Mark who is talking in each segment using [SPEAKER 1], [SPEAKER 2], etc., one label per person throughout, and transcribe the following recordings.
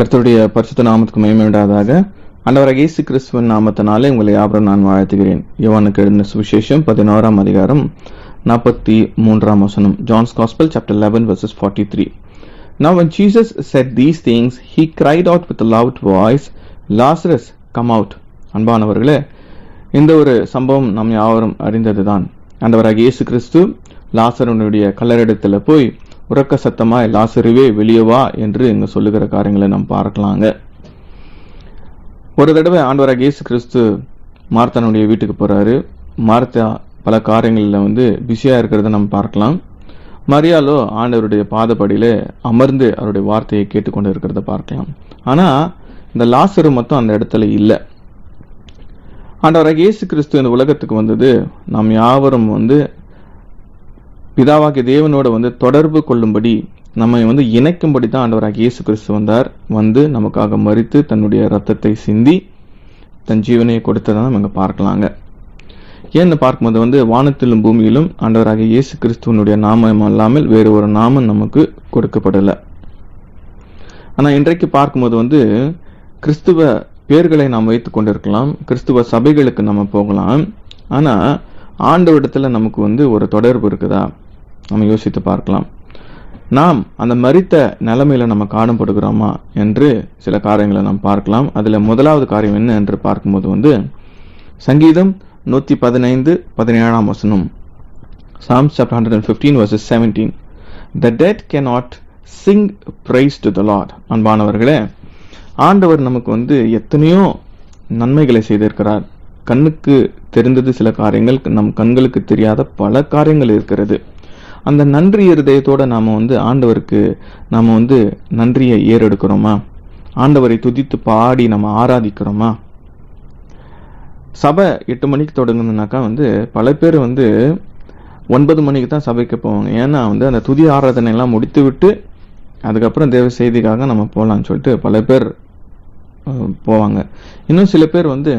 [SPEAKER 1] கர்த்தருடைய பரிசுத்த நாமத்துக்கு மகிமையுண்டாதாக. ஆண்டவராக இயேசு கிறிஸ்துவின் நாமத்தினாலே உங்களை யாபரம் நான் வாழ்த்துகிறேன். யோவானுக்கு எழுந்த சுவிசேஷம் பதினோராம் அதிகாரம் நாற்பத்தி மூன்றாம் வசனம். John's gospel chapter eleven verses forty three Now when Jesus said these things, he cried out with a loud voice, Lazarus, come out. அன்பானவர்களே இந்த ஒரு சம்பவம் நாம் யாவரும் அறிந்ததுதான். ஆண்டவராக இயேசு கிறிஸ்து லாசரனுடைய கல்லறிடத்தில் போய் உறக்க சத்தமாக லாசருவே வெளியே வா என்று இங்கே சொல்லுகிற காரியங்களை நாம் பார்க்கலாங்க. ஒரு தடவை ஆண்டவராக இயேசு கிறிஸ்து மார்த்தானுடைய வீட்டுக்கு போகிறாரு மார்த்தா பல காரியங்களில் வந்து பிஸியாக இருக்கிறத நம்ம பார்க்கலாம். மரியாலோ ஆண்டவருடைய பாதப்படியில் அமர்ந்து அவருடைய வார்த்தையை கேட்டுக்கொண்டு இருக்கிறத பார்க்கலாம். ஆனால் இந்த லாசரு மட்டும் அந்த இடத்துல இல்லை. ஆண்டவராக இயேசு கிறிஸ்து இந்த உலகத்துக்கு வந்தது நாம் யாவரும் வந்து பிதாவாகிய தேவனோட வந்து தொடர்பு கொள்ளும்படி நம்மை வந்து இணைக்கும்படி தான் ஆண்டவராக இயேசு கிறிஸ்து வந்தார். வந்து நமக்காக மறித்து தன்னுடைய ரத்தத்தை சிந்தி தன் ஜீவனையை கொடுத்ததை நம்ம இங்கே பார்க்கலாங்க. ஏன்னு பார்க்கும்போது வந்து வானத்திலும் பூமியிலும் ஆண்டவராக இயேசு கிறிஸ்துவனுடைய நாமம் அல்லாமல் வேறு ஒரு நாமம் நமக்கு கொடுக்கப்படலை. ஆனால் இன்றைக்கு பார்க்கும்போது வந்து கிறிஸ்துவ பேர்களை நாம் வைத்து கொண்டிருக்கலாம். கிறிஸ்துவ சபைகளுக்கு நம்ம போகலாம். ஆனால் ஆண்டவரிடத்தில் நமக்கு வந்து ஒரு தொடர்பு இருக்குதா? நம்ம யோசித்து பார்க்கலாம். நாம் அந்த மறித்த நிலைமையில நம்ம காணப்படுகிறோமா என்று சில காரியங்களை நாம் பார்க்கலாம். அதில் முதலாவது காரியம் என்ன என்று பார்க்கும்போது வந்து சங்கீதம் நூற்றி பதினைந்து பதினேழாம் வசனம். Psalms chapter 115 verses 17 The dead cannot sing praise to the Lord. அன்பானவர்களே ஆண்டவர் நமக்கு வந்து எத்தனையோ நன்மைகளை செய்திருக்கிறார். கண்ணுக்கு தெரிந்தது சில காரியங்கள் நம் கண்களுக்கு தெரியாத பல காரியங்கள் இருக்கிறது. அந்த நன்றி இருதயத்தோட நாம் வந்து ஆண்டவருக்கு நாம் வந்து நன்றியை ஏறெடுக்கிறோமா? ஆண்டவரை துதித்து பாடி நம்ம ஆராதிக்கிறோமா? சபை எட்டு மணிக்கு தொடங்குதுனாக்கா வந்து பல பேர் வந்து ஒன்பது மணிக்கு தான் சபைக்கு போவாங்க. ஏன்னா வந்து அந்த துதி ஆராதனையெல்லாம் முடித்து விட்டு அதுக்கப்புறம் தேவ செய்திக்காக நம்ம போகலான்னு சொல்லிட்டு பல பேர் போவாங்க. இன்னும் சில பேர் வந்து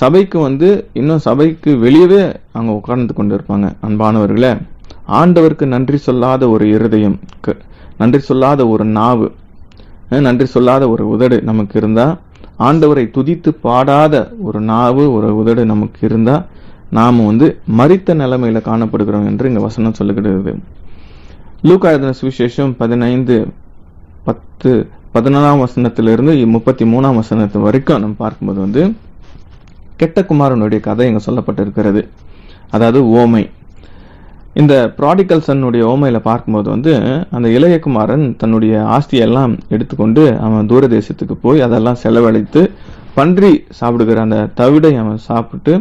[SPEAKER 1] சபைக்கு வந்து இன்னும் சபைக்கு வெளியவே அங்கே உட்கார்ந்து கொண்டு இருப்பாங்க அன்பானவர்களே ஆண்டவருக்கு நன்றி சொல்லாத ஒரு இருதயம் க- நன்றி சொல்லாத ஒரு நாவு நன்றி சொல்லாத ஒரு உதடு நமக்கு இருந்தால் ஆண்டவரை துதித்து பாடாத ஒரு நாவு ஒரு உதடு நமக்கு இருந்தால் நாம் வந்து மறித்த நிலைமையில காணப்படுகிறோம் என்று இங்கே வசனம் சொல்லுகிறது. லூக்கா சுவிசேஷம் பதினைந்து பத்து பதினாலாம் வசனத்திலிருந்து முப்பத்தி மூணாம் வசனத்து வரைக்கும் நம்ம பார்க்கும்போது வந்து கெட்ட குமாரனுடைய கதை இங்கே சொல்லப்பட்டிருக்கிறது. அதாவது ஓமை. இந்த ப்ராடிக்கல் சன்னுடைய ஓமையில் பார்க்கும்போது வந்து அந்த இளையகுமாரன் தன்னுடைய ஆஸ்தியெல்லாம் எடுத்துக்கொண்டு அவன் தூரதேசத்துக்கு போய் அதெல்லாம் செலவழித்து பன்றி சாப்பிடுகிற அந்த தவிடை அவன் சாப்பிட்டு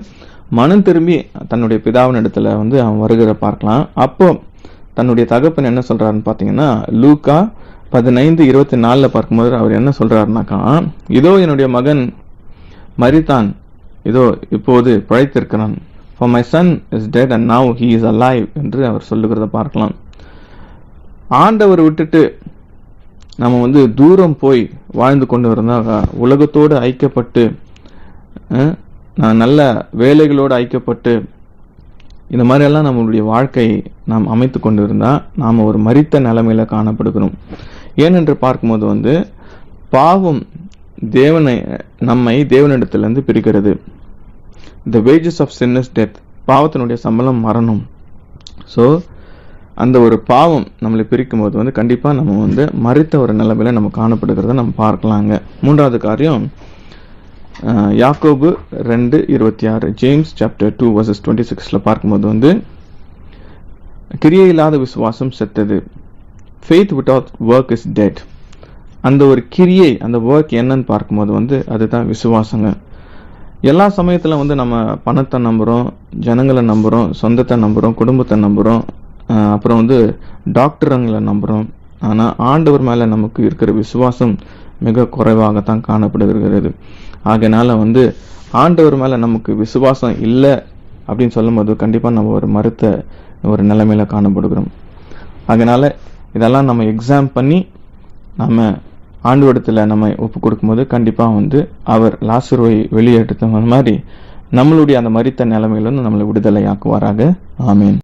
[SPEAKER 1] மனம் திரும்பி தன்னுடைய பிதாவின் இடத்துல வந்து அவன் வருகிற பார்க்கலாம். அப்போ தன்னுடைய தகப்பன் என்ன சொல்கிறாருன்னு பார்த்தீங்கன்னா லூக்கா பதினைந்து இருபத்தி நாலில் பார்க்கும்போது அவர் என்ன சொல்கிறாருனாக்கா இதோ என்னுடைய மகன் மரித்தான் இதோ இப்போது பிழைத்திருக்கிறான். For my son is dead and now he is alive என்று அவர் சொல்லுகிறத பார்க்கலாம். ஆண்டவர் விட்டுட்டு நம்ம வந்து தூரம் போய் வாழ்ந்து கொண்டு வந்தால் உலகத்தோடு ஐக்கியப்பட்டு நான் நல்ல வேலைகளோடு ஐக்கியப்பட்டு இந்த மாதிரி எல்லாம் நம்மளுடைய வாழ்க்கை நாம் அமைத்து கொண்டு இருந்தால் நாம் ஒரு மறித்த நிலைமையில் காணப்படுகிறோம். ஏனென்று பார்க்கும்போது வந்து பாவம் தேவனை நம்மை தேவனிடத்திலிருந்து பிரிக்கிறது. The wages of sin is death பாவத்தினுடைய சம்பளம் மரணம். ஸோ அந்த ஒரு பாவம் நம்மளை பிரிக்கும் போது வந்து கண்டிப்பாக நம்ம வந்து மறித்த ஒரு நிலைமையில நம்ம காணப்படுகிறத நம்ம பார்க்கலாங்க. மூன்றாவது காரியம் யாக்கோபு ரெண்டு இருபத்தி ஆறு James chapter two verses twenty சிக்ஸில் பார்க்கும்போது வந்து கிரியை இல்லாத விசுவாசம் செத்தது. Faith without work is dead அந்த ஒரு கிரியை அந்த ஒர்க் என்னன்னு பார்க்கும்போது வந்து அதுதான் விசுவாசங்க. எல்லா சமயத்தில் வந்து நம்ம பணத்தை நம்புகிறோம் ஜனங்களை நம்புகிறோம் சொந்தத்தை நம்புகிறோம் குடும்பத்தை நம்புகிறோம் அப்புறம் வந்து டாக்டருங்களை நம்புகிறோம் ஆனால் ஆண்டவர் மேலே நமக்கு இருக்கிற விசுவாசம் மிக குறைவாகத்தான் காணப்படுகிறது. ஆகையினால வந்து ஆண்டவர் மேலே நமக்கு விசுவாசம் இல்லை அப்படின்னு சொல்லும்போது கண்டிப்பாக நம்ம ஒரு மறுத்த ஒரு நிலைமையில காணப்படுகிறோம். அதனால இதெல்லாம் நம்ம எக்ஸாம் பண்ணி நம்ம ஆண்டவரிடத்துல நம்ம ஒப்பு கொடுக்கும்போது கண்டிப்பாக வந்து அவர் லாசுருவை வெளியேற்ற மாதிரி நம்மளுடைய அந்த மறித்த நிலைமையிலிருந்து நம்மளை விடுதலை ஆக்குவாராக ஆமீன்.